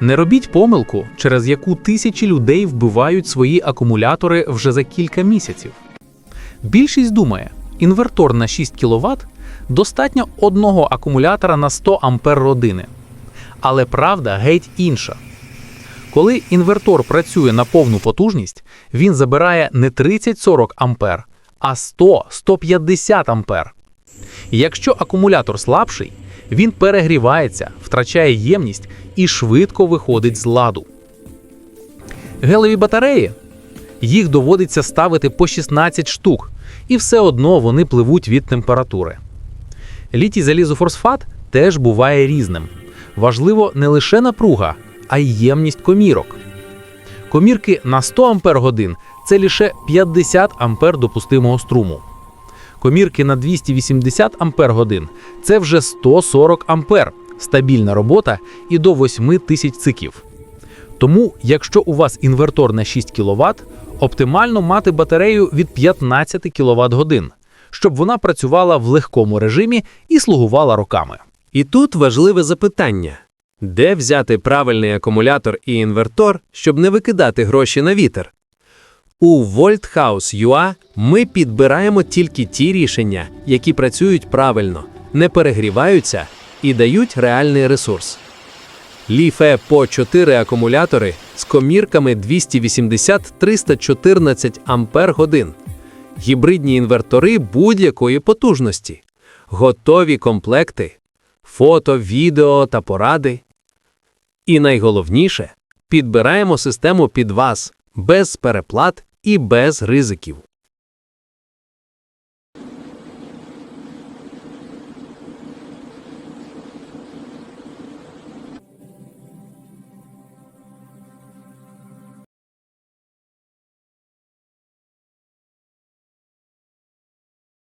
Не робіть помилку, через яку тисячі людей вбивають свої акумулятори вже за кілька місяців. Більшість думає, інвертор на 6 кВт достатньо одного акумулятора на 100 ампер родини. Але правда геть інша. Коли інвертор працює на повну потужність, він забирає не 30-40 ампер, а 100-150 ампер. Якщо акумулятор слабший, він перегрівається, втрачає ємність і швидко виходить з ладу. Гелеві батареї їх доводиться ставити по 16 штук, і все одно вони пливуть від температури. Літій залізофосфат теж буває різним. Важливо не лише напруга, а й ємність комірок. Комірки на 100 ампер годин це лише 50 ампер допустимого струму. Комірки на 280 ампер годин це вже 140 ампер, стабільна робота і до 8 тисяч циків. Тому, якщо у вас інвертор на 6 кВт, оптимально мати батарею від 15 кВт годин, щоб вона працювала в легкому режимі і слугувала роками. І тут важливе запитання: де взяти правильний акумулятор і інвертор, щоб не викидати гроші на вітер? У VoltHouse.ua ми підбираємо тільки ті рішення, які працюють правильно, не перегріваються і дають реальний ресурс. Ліфе по 4 акумулятори з комірками 280-314 ампер годин. Гібридні інвертори будь-якої потужності. Готові комплекти, фото, відео та поради. І найголовніше підбираємо систему під вас без переплат і без ризиків.